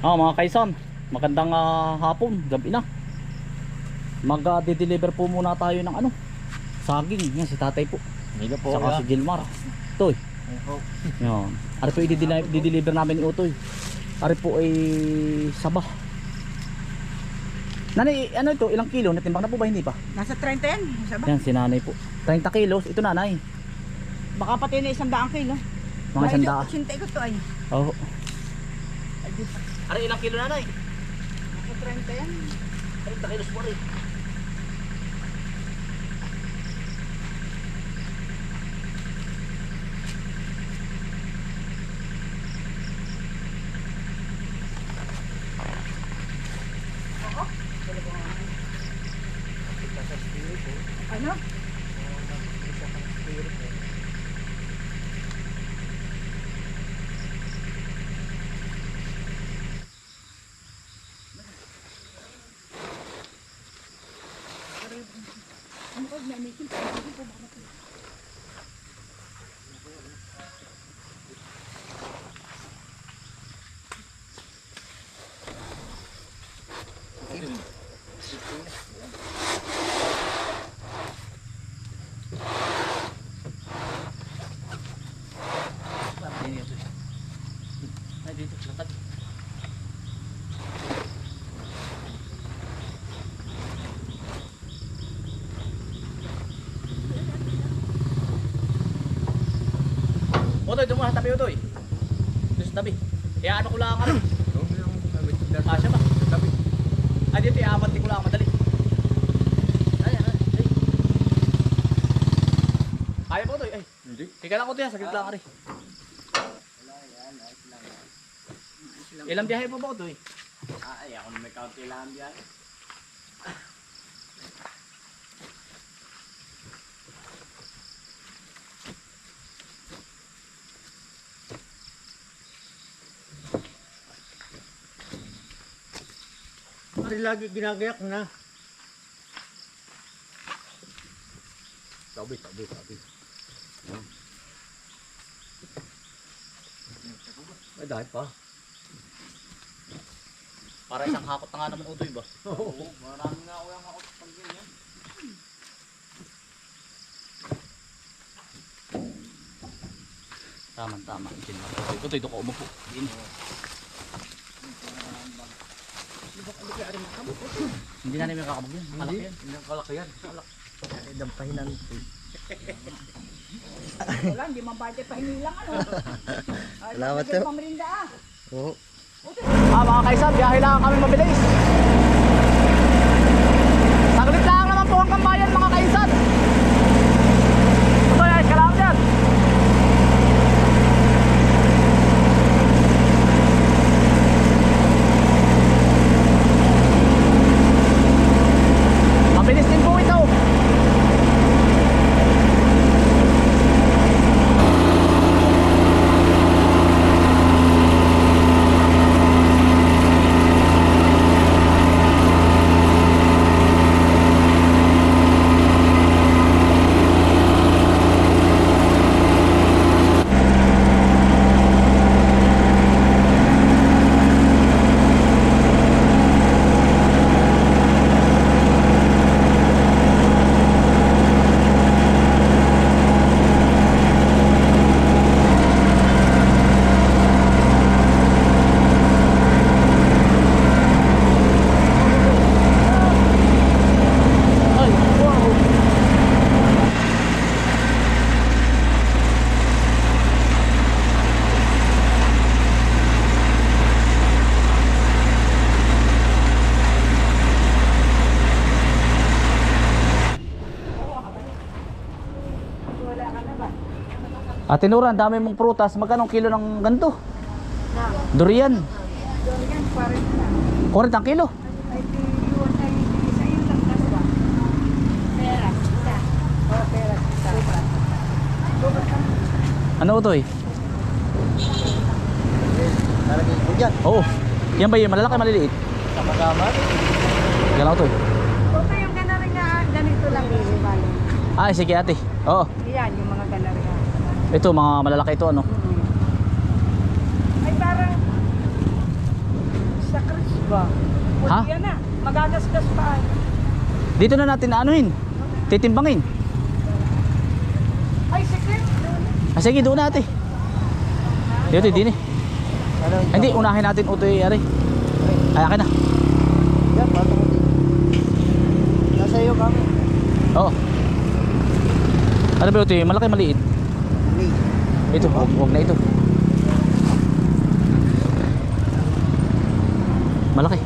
Ah, mga kaisan, magandang ah, hapon, gabi na. Mag-deliver po muna tayo ng ano, saging. Yan si tatay po. Hindi po. Saka si Gilmar. Toy. Yan. Ari po i-deliver namin ni Utoy. Ari po ay sabah. Nanay, ano ito? Ilang kilo? Natimbang na po ba? Hindi pa. Nasa 30 yan. Sabi. Yan, si nanay po. 30 kilos. Ito nanay. Baka pati na isang daang kilo. Mga isang daan. Sinta ko to ay. Oh. Ari, ilang kilo nanay? Nasa 30 yan. 30 kilos po rin. Ano? Ay, dito, latag. Utoy, dumaan tabi Utoy. Doon sa tabi. Kaya ano ko lang ka rin. Ah, siya ba? Ay, dito, iaabante ko lang madali. Ay, ay, ay. Kaya po Utoy, ay. Hindi. Ika lang ko tiyan, saglit lang ka rin. Ilang biyahe pa ba Utoy? Ay, ako na may kaunti lang yan. Pari lagi ginagayak na. Tabi, tabi, tabi. Ay, dahil pa. Para isang hakot na nga naman Utoy ba? Oo, marami nga ako yung ako pag ganyan. Tama, tama. Itin mo. Utoy, doon ka umupo. Hindi na namin kakabog yun. Malaki yan. Hindi ang kalaki yan. Ay, dampahinan. Wala, hindi budget pa hinilang ano. Salamat, sir. Pamerinda ah. Oo. Ah, mga kaisan, biyahe lang kami mabilis. Saglit lang naman po ang kambayan, mga kaisan. Utoy, ay, kailangan yan. Mabilis din po ito. Ay, wow. Ate Nura, ang dami mong prutas. Magkano kilo ng ganito? Na, Durian. na. 40 ang kilo. Yun yun. Ano ito eh? Oo. Yan ba yung malalaki maliliit? Sama-sama. Yan ito eh. Ito yung ganaring nga, ganito lang. Ay, sige ate. Oo. Yan, yung mga ganaring nga. Ito, mga malalaki ito ano. Ay, parang, ba? Ha? Yan na. Magagasgas pa. Dito na natin anuhin. Titimbangin. Ay, sige. Ah, sige, doon natin. Dito, din eh. Ano? Hindi, unahin natin utoy, ari. Ay, akin na. Yan, bago mo. Nasa iyo kami. Oo. Ano ba utoy? Malaki, maliit. Ito, huwag, huwag na ito. Malaki.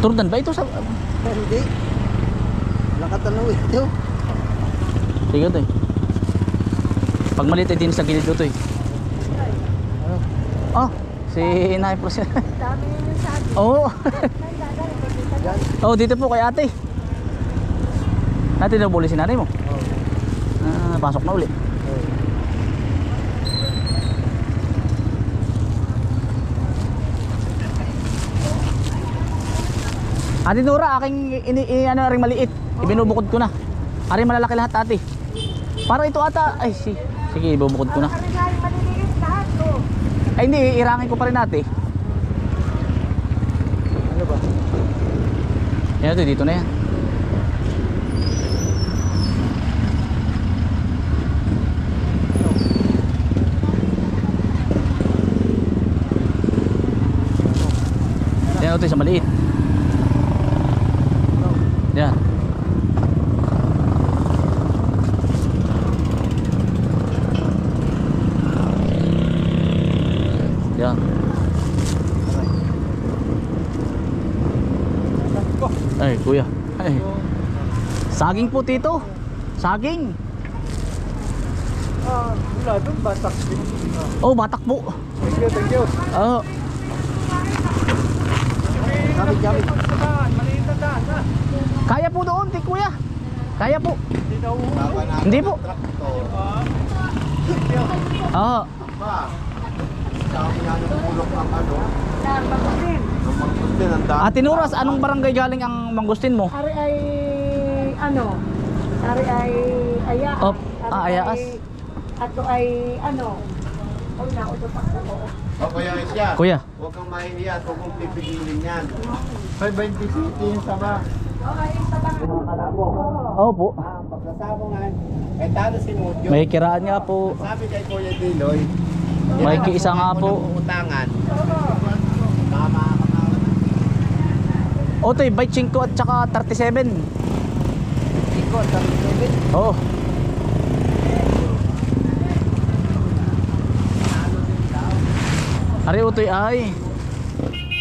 Turdan ba ito sa... Hindi. Nakatanong ito. Sige ito eh. Pag maliit ay din sa gilid ito eh. Ano? Oh, si Inay Pros. Dami yun yung sabi. Oo. Yan. Oh, dito po kay ate. Ate daw buli si nanay mo. Oh. Ah, pasok na uli. Oh. Ate Nora, aking ini, ini ano ring maliit. Ibinubukod ko na. Ari malalaki lahat ate. Para ito ata. Ay, si. Sige, ibubukod ko na. Oh. Ay, hindi. Irangin ko pa rin ate. Ano ba? Yan ito, dito na yan. Yan ito, sa maliit. Yan. Yan. Ay, kuya. Ay. Saging po, tito. Saging. Ah, wala doon. Batak. Oh, batak po. Thank you, thank you. Oh, Kami, kami. kaya po doon, ti kuya. Kaya po. Hindi po. Oo. Nagpapagin. Ate Nuras, anong barangay galing ang mangustin mo? Ari ay, ano, ari ay ayaas. Oh, ah, ayaas. ay- Ato ay, ano. O Kuya Isya, Kuya. huwag kang mahihiya at huwag mong pipigilin yan. 520 city yung sama. Okay, sa bang... Oo po. Ah, pagkasama nga, eh talo si Mudyo. May kiraan nga po. Sabi kay Kuya Diloy, May kiisa nga po. utangan. Tama ka na. Otoy, bite 5 at saka 37. Iko, 37. Oo. Ari Utoy ay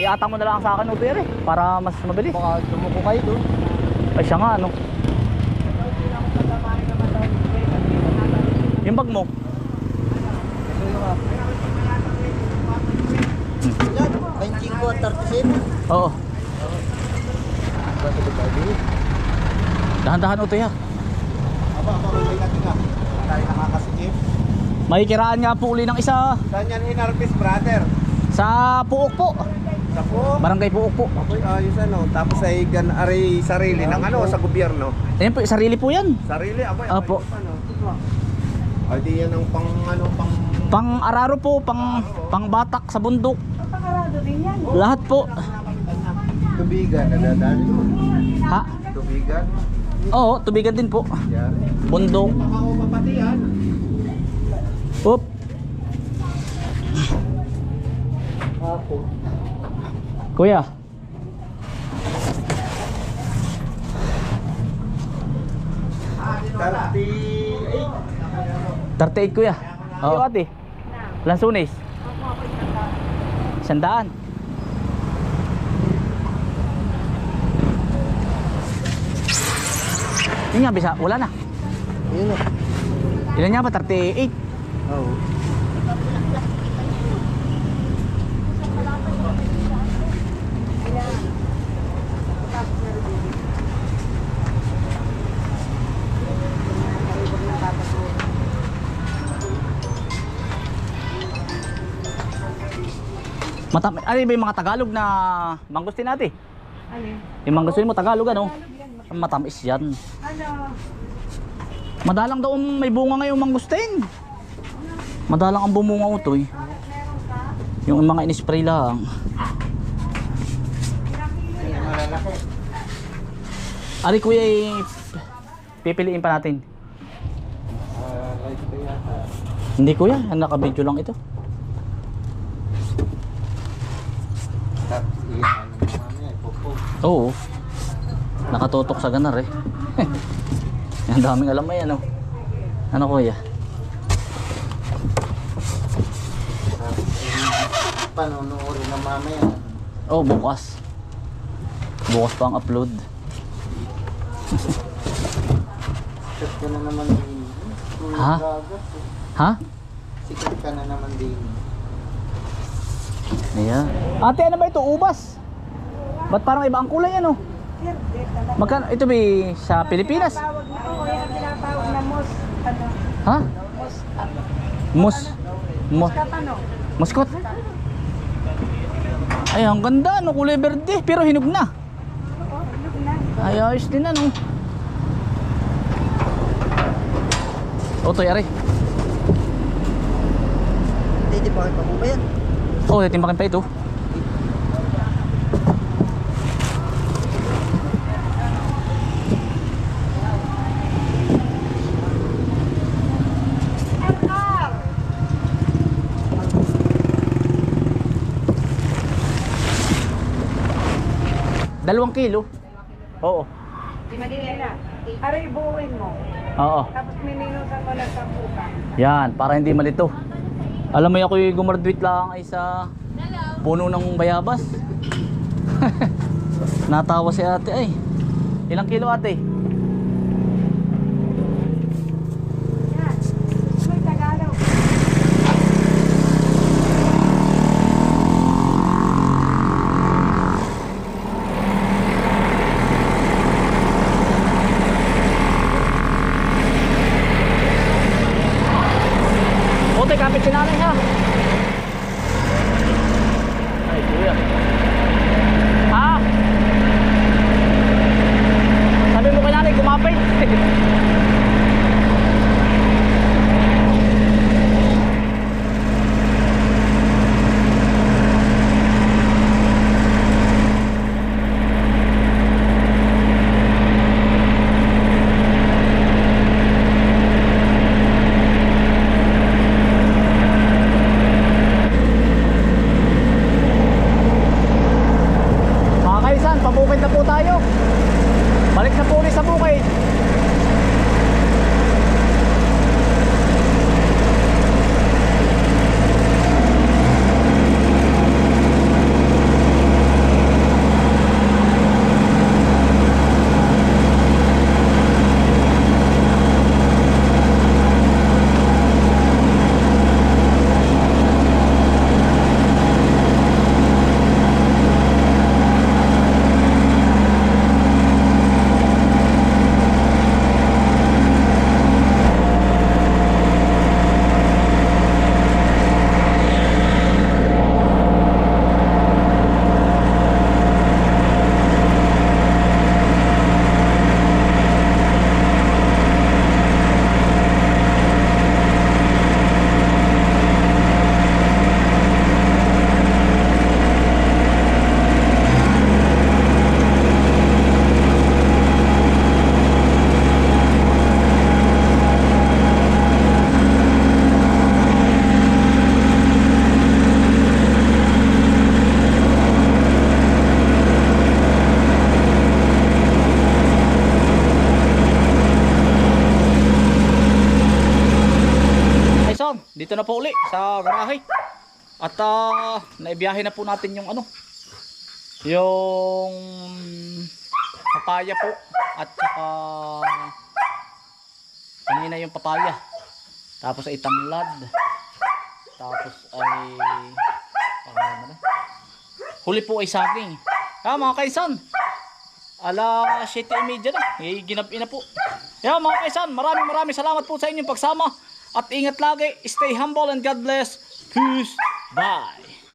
Iatang mo na lang sa akin Utoy ari para mas mabilis. Baka tumuko kayo doon. Ay siya nga ano. Yung bag mo. Ah. Yan, 25 at 37. Oo. Dahan-dahan Utoy ha. Aba, aba, may natin ka. Tayo nakakasikip. May kiraan nga po uli ng isa Saan yan hinarpis, brother? sa Puok po. Sa po. Barangay Puok po. Ako'y ayos ano. Tapos ay gan aray sarili ng ano sa gobyerno. Ayan po, sarili po yan. Sarili, ako'y Apo. ano. Ay di yan ang pang ano, pang... Pang araro po, pang pang batak sa bundok. Pakarado din yan. Lahat po. Tubigan, nadadali mo. Ha? Tubigan. Oo, tubigan din po. Yan. Bundok. Yan. Oop. Ako. Kuya. Tarti. 38 kuya. Oo. ate. Lansunis. Sandaan. Yun nga, bisa. Wala na. Yun o. Ilan nga ba? 38. Oo. Mata ano ba yung mga Tagalog na mangustin natin? Alin? Yung mangustin mo Tagalog ano? Matamis yan. Ano? Madalang daw may bunga ngayong mangustin. Madalang ang bumunga ko to eh. Yung mga in-spray lang. Ari kuya eh, pipiliin pa natin. Hindi kuya, naka-video lang ito. Oo. Nakatutok sa ganar eh. Ang daming alam mo yan oh. Ano kuya? Panunuorin na mamaya. Oh, bukas. Bukas pa ang upload. Sikat ka na naman din. Ha? eh. Ha? Sikat ka na naman din. Ayan. Ate, ano ba ito? Ubas? Ba't parang iba ang kulay ano? Magkano? Ito ba sa Pilipinas? Tawag na ako, yan ang tinatawag na mos, ano, Ha? mos, ano, Mus. Mus. katano. Muskot. Ay, ang ganda. Ano, kulay verde. Pero hinog na. Oo, look na. Ay, ayos din ano. O, to yari. Di pa po ba yan? Oh, titimbakin pa ito. Dalawang kilo. Oo. Di madili na. Aray, buuin mo. Oo. Tapos miminusan mo lang sa puka. Yan, para hindi malito. Alam mo ako yung gumraduate lang ay sa puno ng bayabas. Natawa si ate ay. Ilang kilo ate? At ah, naibiyahe na po natin yung ano, yung papaya po at saka kanina yung papaya. Tapos ay tanglad. Tapos ay ano na? Huli po ay saging. Ah, mga kaisan. Ala 7.30 na. Eh, ginabi na po. Yeah, mga kaisan, maraming maraming salamat po sa inyong pagsama. At ingat lagi. Stay humble and God bless. Peace. Bye.